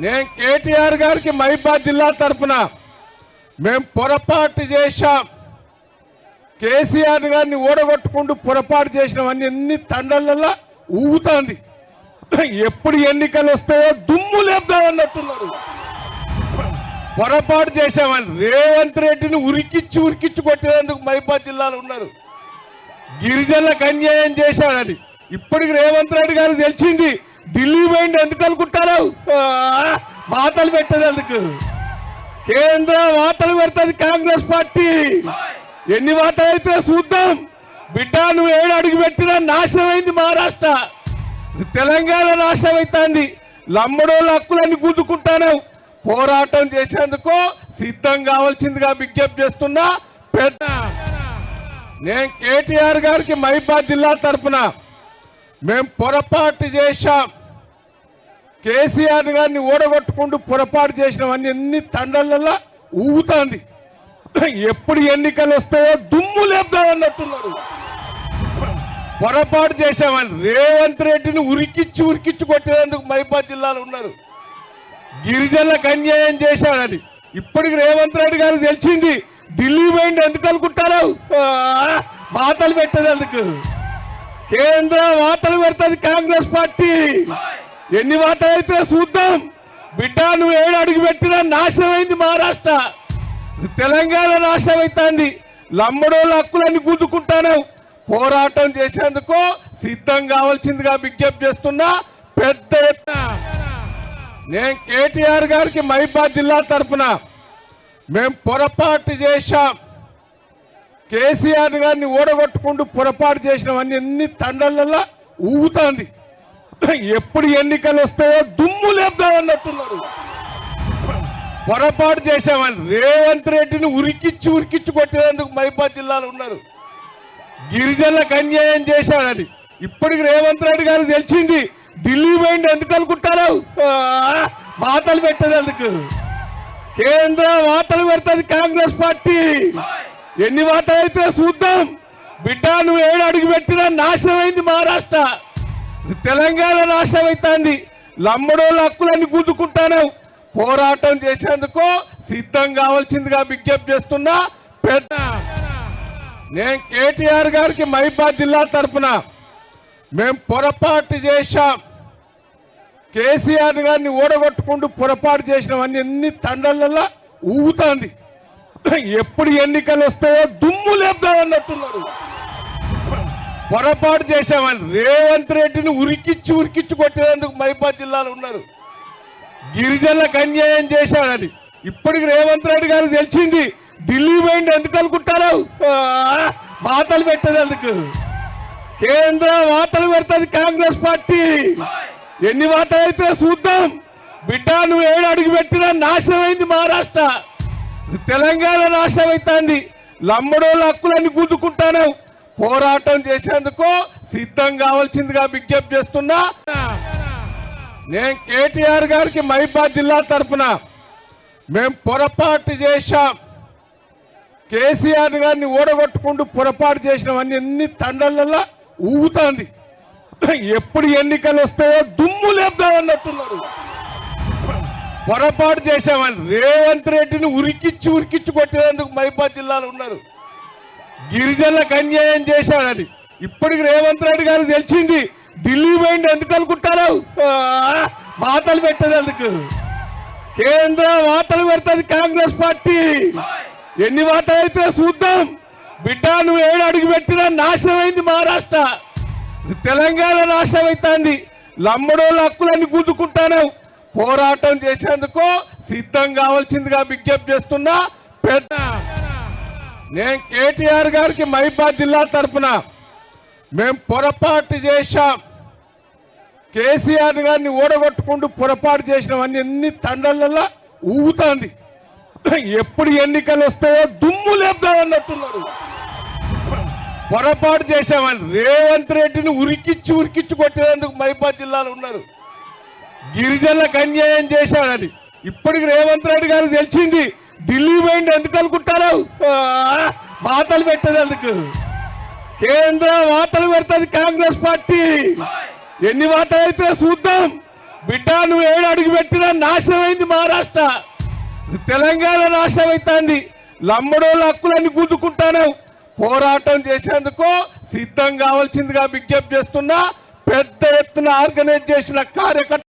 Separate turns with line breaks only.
నేను కేటీఆర్ గారికి మహిబాద్ జిల్లా తరపున మేము పొరపాటు చేశాం. కేసీఆర్ గారిని ఓడగొట్టుకుంటూ పొరపాటు చేసినవన్నీ ఎన్ని తండలలో ఊగుతోంది. ఎప్పుడు ఎన్నికలు వస్తాయో దుమ్ము లేపుదామన్నట్టున్నారు. పొరపాటు చేశామని రేవంత్ రెడ్డిని ఉరికిచ్చి ఉరికిచ్చి కొట్టేందుకు మహిబాద్ జిల్లాలో ఉన్నారు. గిరిజనులకు అన్యాయం చేశాడని ఇప్పటికి రేవంత్ రెడ్డి గారు తెలిసింది. ఢిల్లీ పోయింది ఎందుకు అనుకుంటారు? ఆ, పెట్టదు అందుకు. కేంద్ర వార్తలు పెడుతుంది కాంగ్రెస్ పార్టీ. ఎన్ని వార్తలు అయితే చూద్దాం. బిడ్డ నువ్వు ఏడు అడుగు పెట్టినా నాశనం అయింది మహారాష్ట్ర. తెలంగాణ నాశనం అవుతుంది. లమ్మడోళ్ళ హక్కులన్నీ గుంజుకుంటాను. పోరాటం చేసేందుకు సిద్ధం కావాల్సిందిగా విజ్ఞప్తి చేస్తున్నా. పెద్ద నేను కేటీఆర్ గారికి మహిబాద్ జిల్లా తరపున మేము పొరపాటు చేశాం. కేసీఆర్ గారిని ఓడగొట్టుకుంటూ పొరపాటు చేసినవన్నీ అన్ని తండలలో ఊగుతోంది. ఎప్పుడు ఎన్నికలు వస్తాయో దుమ్ము లేపుదామన్నట్టున్నారు పొరపాటు చేశామని రేవంత్ రెడ్డిని ఉరికిచ్చి ఉరికిచ్చి కొట్టేందుకు మహిబాద్ జిల్లాలో ఉన్నారు. గిరిజనులకు అన్యాయం చేశాడని ఇప్పటికి రేవంత్ రెడ్డి గారు తెలిసింది ఢిల్లీ పోయింది ఎందుకు అనుకుంటారు? ఆ, పెట్టేది అందుకు కేంద్ర వార్తలు పెడుతుంది కాంగ్రెస్ పార్టీ. ఎన్ని వాతలు అయితే చూద్దాం. బిడ్డ నువ్వు ఏడు అడుగు పెట్టినా నాశనమైంది మహారాష్ట్ర. తెలంగాణ నాశనం అవుతుంది లమ్మడోళ్ళ హక్కులన్నీ గుంజుకుంటాను పోరాటం చేసేందుకు సిద్ధం కావాల్సిందిగా విజ్ఞప్తి చేస్తున్నా పెద్ద ఎత్తున. నేను కేటీఆర్ గారికి మహిబాద్ జిల్లా తరపున. మేము పొరపాటు చేశాం. కేసీఆర్ గారిని ఓడగొట్టుకుంటూ పొరపాటు చేసినవన్నీ అన్ని తండలలో ఊగుతోంది. ఎప్పుడు ఎన్నికలు వస్తాయో దుమ్ము లేపుదామన్నట్టున్నారు. పొరపాటు చేశామని రేవంత్ రెడ్డిని ఉరికిచ్చి ఉరికిచ్చి కొట్టేందుకు మహిబాద్ జిల్లాలో ఉన్నారు. గిరిజనులకు అన్యాయం చేశాడని. ఇప్పటికి రేవంత్ రెడ్డి గారు తెలిసింది ఢిల్లీ పోయింది ఎందుకు అనుకుంటారు? ఆ, పెట్టేది అందుకు కేంద్ర వాతలు పెడుతుంది కాంగ్రెస్ పార్టీ. ఎన్ని వాతలు అయితే చూద్దాం బిడ్డ నువ్వు ఏడు అడుగు పెట్టినా నాశనమైంది మహారాష్ట్ర. తెలంగాణ నాశనం అవుతుంది లమ్మడోళ్ళ హక్కులన్నీ గుంజుకుంటాను పోరాటం చేసేందుకు సిద్ధం కావాల్సిందిగా విజ్ఞప్తి చేస్తున్నా. పెద్ద నేను కేటీఆర్ గారికి మహిబాద్ జిల్లా తరఫున మేము పొరపాటు చేశాం. కేసీఆర్ గారిని ఓడగొట్టుకుంటూ పొరపాటు చేసినవన్నీ ఎన్ని తండలలో ఊగుతోంది. ఎప్పుడు ఎన్నికలు వస్తాయో దుమ్ము లేపుదామన్నట్టున్నారు పొరపాటు చేశామని రేవంత్ రెడ్డిని ఉరికిచ్చి ఉరికిచ్చి కొట్టేందుకు మహిబాద్ జిల్లాలో ఉన్నారు. గిరిజనులకు అన్యాయం చేశాడని ఇప్పటికి రేవంత్ రెడ్డి గారు తెలిసింది ఢిల్లీ పోయింది ఎందుకు అనుకుంటారు? మాటలు పెట్టదు అందుకు. కేంద్ర వాతలు పెడుతుంది కాంగ్రెస్ పార్టీ. ఎన్ని వాతలు అయితే చూద్దాం. బిడ్డ నువ్వు ఏడు అడుగు పెట్టినా నాశనం అయింది మహారాష్ట్ర. తెలంగాణ నాశనం అవుతుంది లమ్మడో హక్కులన్నీ గుంజుకుంటాను పోరాటం చేసేందుకు సిద్ధం కావాల్సిందిగా విజ్ఞప్తి చేస్తున్నా. నేను కేటీఆర్ గారికి మహిబాద్ జిల్లా తరపున మేము పొరపాటు చేశాం. కేసీఆర్ గారిని ఓడగొట్టుకుంటూ పొరపాటు చేసినవన్నీ ఎన్ని తండలలో ఊగుతోంది. ఎప్పుడు ఎన్నికలు వస్తాయో దుమ్ము లేపుదామన్నట్టున్నారు పొరపాటు చేశామని రేవంత్ రెడ్డిని ఉరికిచ్చి ఉరికిచ్చి కొట్టేందుకు మైపా జిల్లాలో ఉన్నారు. గిరిజనులకు అన్యాయం చేశాడని ఇప్పటికి రేవంత్ రెడ్డి గారు తెలిసింది ఢిల్లీ పోయింది ఎందుకు అనుకుంటారు? మాటలు పెట్టదు అందుకు. కేంద్ర వార్తలు పెడుతుంది కాంగ్రెస్ పార్టీ. ఎన్ని వాతలు అయితే చూద్దాం. బిడ్డ నువ్వు ఏడు అడుగు పెట్టినా నాశనం అయింది మహారాష్ట్ర. తెలంగాణ నాశనం అవుతుంది లమ్మడోళ్ళ హక్కులన్నీ గుంజుకుంటాను పోరాటం చేసేందుకు సిద్ధం కావాల్సిందిగా విజ్ఞప్తి చేస్తున్నా. పెద్ద నేను కేటీఆర్ గారికి మహిబాద్ జిల్లా తరపున మేము పొరపాటు చేశాం. కేసీఆర్ గారిని ఓడగొట్టుకుంటూ పొరపాటు చేసినవన్నీ ఎన్ని తండలలో ఊగుతోంది. ఎప్పుడు ఎన్నికలు వస్తాయో దుమ్ము లేపుదామన్నట్టున్నారు పొరపాటు చేశామని రేవంత్ రెడ్డిని ఉరికిచ్చి ఉరికిచ్చి కొట్టేందుకు మహిబాద్ జిల్లాలో ఉన్నారు. గిరిజనులకు అన్యాయం చేశాడని. ఇప్పటికి రేవంత్ రెడ్డి గారు తెలిసింది ఢిల్లీ పోయింది ఎందుకు అనుకుంటారు? మాటలు పెట్టదు అందుకు. కేంద్ర వార్తలు పెడుతుంది కాంగ్రెస్ పార్టీ. ఎన్ని వాతలు అయితే చూద్దాం. బిడ్డ నువ్వు ఏడు అడుగు పెట్టినా నాశనం అయింది మహారాష్ట్ర. తెలంగాణ నాశనం అవుతుంది లమ్మడోళ్ళ హక్కులన్నీ గుంజుకుంటాను. పోరాటం చేసేందుకు సిద్ధం కావాల్సిందిగా విజ్ఞప్తి చేస్తున్నా. పెద్ద ఎత్తున ఆర్గనైజ్ చేసిన కార్యకర్త